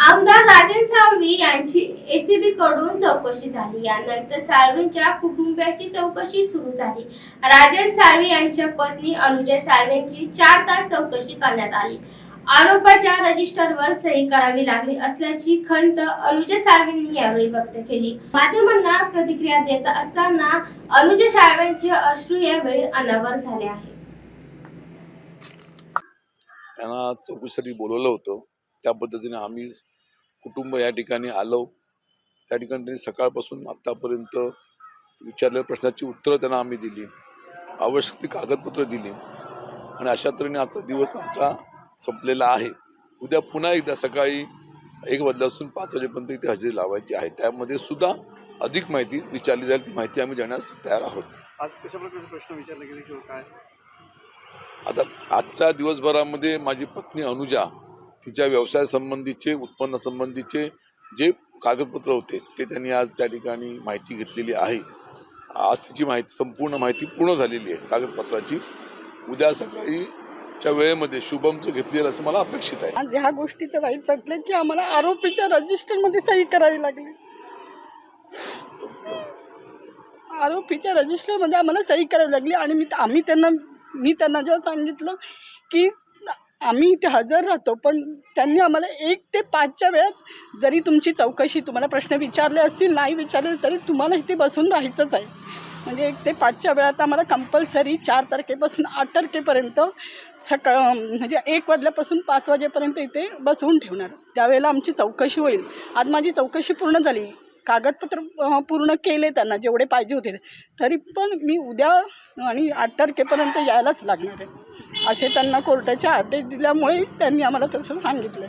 आमदार राजन साळवी यांची एसीबी कडून चौकशी झाली. यानंतर साळवींच्या कुटुंबियाची चौकशी सुरू झाली. राजन साळवी यांच्या पत्नी अनुजा साळवेंची चार तास चौकशी करण्यात आली. आरोपाच्या रजिस्टरवर सही करावी लागली असल्याची खंत अनुजा साळवेंनी यावेळी व्यक्त केली. माध्यमांना प्रतिक्रिया देत असताना अनुजा साळवेंचे अश्रू यावेळी अनावर झाले आहे त्यांना चौकशीसाठी बोलवलं होतं. त्या पद्धतीने आम्ही कुटुंब या ठिकाणी आलो. त्या ठिकाणी त्यांनी सकाळपासून आत्तापर्यंत विचारलेल्या प्रश्नाची उत्तरं त्यांना आम्ही दिली. आवश्यक ती कागदपत्रं दिली. आणि अशा तऱ्हेने आजचा दिवस आमचा संपलेला आहे. उद्या पुन्हा एकदा सकाळी एक वाजल्यापासून पाच वाजेपर्यंत इथे हजेरी लावायची आहे. त्यामध्ये सुद्धा अधिक माहिती विचारली जाईल. ती माहिती आम्ही देण्यास तयार आहोत. आज कशा प्रकारचे प्रश्न विचारले गेले किंवा काय? आता आजच्या दिवसभरामध्ये माझी पत्नी अनुजा तिच्या व्यवसाय संबंधीचे जे कागदपत्र होते ते त्यांनी आज त्या ठिकाणी माहिती घेतलेली आहे. आज तिची माहिती संपूर्ण माहिती पूर्ण झालेली आहे कागदपत्राची. उद्या सकाळीच्या वेळेमध्ये शुभमचं घेतलेलं असं मला अपेक्षित आहे. आज ह्या गोष्टीचं वाईट वाटलं की आम्हाला आरोपीच्या रजिस्टरमध्ये सही करावी लागली. आरोपीच्या रजिस्टरमध्ये आम्हाला सही करावी लागली आणि मी आम्ही त्यांना मी त्यांना जेव्हा सांगितलं की आम्ही इथे हजर राहतो पण त्यांनी आम्हाला एक ते पाचच्या वेळात जरी तुमची चौकशी तुम्हाला प्रश्न विचारले असतील नाही विचारले तरी तुम्हाला इथे बसून राहायचंच आहे. म्हणजे एक ते पाचच्या वेळात आम्हाला कंपल्सरी चार तारखेपासून आठ तारखेपर्यंत सकाळ म्हणजे एक वाजल्यापासून पाच वाजेपर्यंत इथे बसवून ठेवणार. त्यावेळेला आमची चौकशी होईल. आज माझी चौकशी पूर्ण झाली. कागदपत्र पूर्ण केले त्यांना जेवढे पाहिजे होते. तरी पण मी उद्या आणि आठ तारखेपर्यंत यायलाच लागणार आहे. असे त्यांना कोर्टाचे आदेश दिल्यामुळे त्यांनी आम्हाला तसं सांगितलं.